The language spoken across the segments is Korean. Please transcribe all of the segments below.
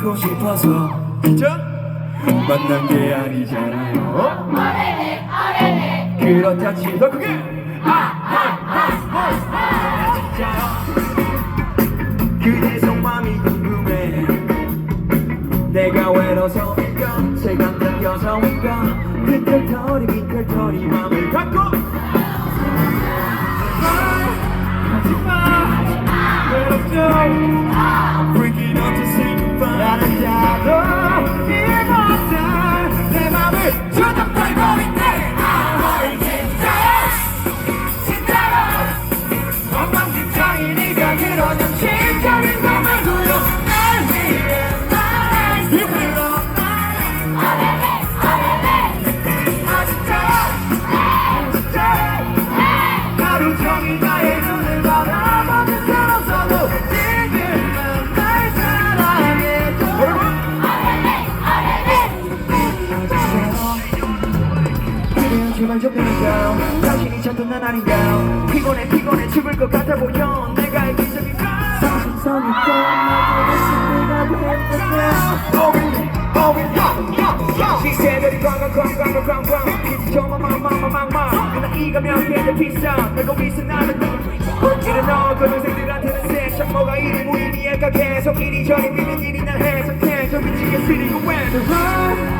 믿고 싶어서 진짜? 만난 게 아니잖아요 그렇다 치고 더 크게! 그대 속마음이 궁금해 내가 외로워서 일까 제가 느껴서일까 빈털터리 빈털터리 맘을 갖고! 하지마! 외롭죠? 제발 좀 내려가요 당신이 찾던 난 아닌가요 피곤해 피곤해 죽을 것 같아 보여 내가 이기적인가 사심성일까 시세들이 꽝꽝꽝꽝꽝꽝꽝 기초만 망망망망망 그나 이가면 걔들 비싸 내가 위서 나는 이런 너 고등생들한테는 섹션 뭐가 이리 무의미할까 계속 이리저리 미는 일이 날 해석해 저 미치게 쓰리고 왜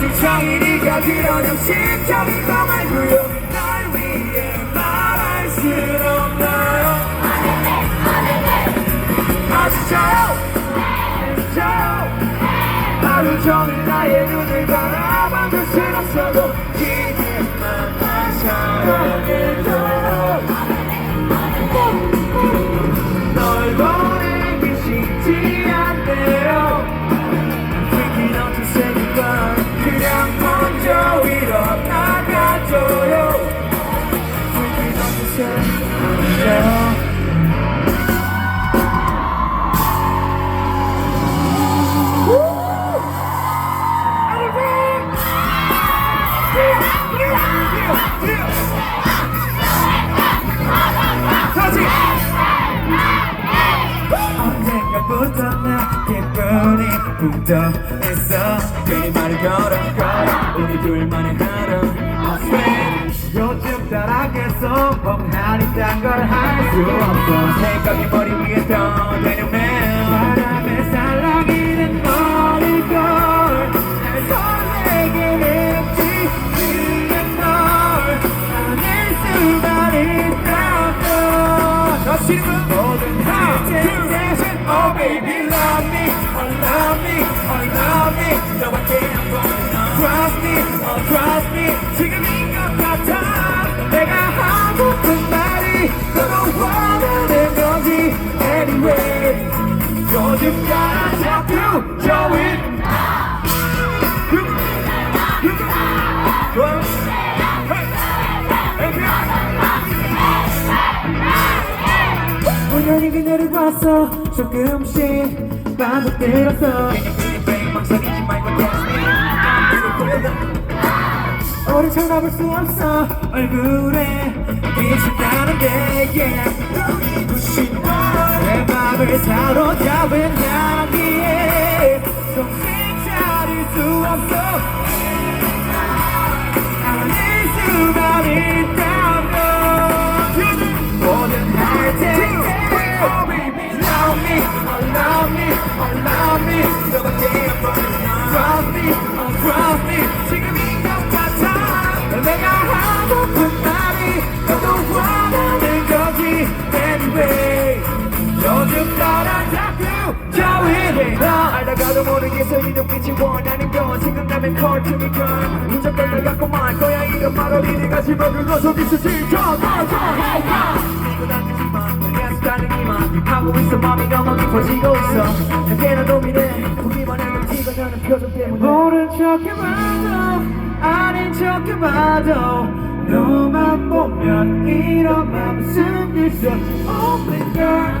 진창이 네가 그러는 심장인 거 말고요 나의 눈을 바라봐줄 순 없어도 언젠가부터 나 기분이 붕떠했어 괜히 말을 걸어 걸어 우리 둘만의 하루 I swear 요즘 따라겠어 멍하니 딴걸 할 수 없어 생각이 머리 위에 떠내 있다면 너 싫으면 모든 하나 둘셋 Oh baby love me Oh love me Oh love me 너밖에 안 보여 Trust me Oh trust me 지금인 것 같아 내가 하고픈 말이 너도 원하는 거지 Anyway 요즘 따라 자꾸 봤어 조금씩 반복들었어. 망설이지 말고 dance 오래 쳐다볼 수 없어. 얼굴에 yeah. 부신 내 맘을 사로잡은 향기에 정신 차릴 수 없어. 아닐 수만 있다 나도 모르겠어 이 눈빛이 원하는 건. 생각나면 girl. 무조건 널 갖고 말 거야 이런 말 어린이가 집어든 거 속에서 진짜 믿고 당기지만 내가 스타일이기만 하고 있어 맘이 너무 깊어지고 있어. 내게 너 도민해 보기만 해도 티가 나는 표정 때문에. 모른 척 해봐도 아닌 척 해봐도 너만 보면 이런 맘 숨길 수 없는 걸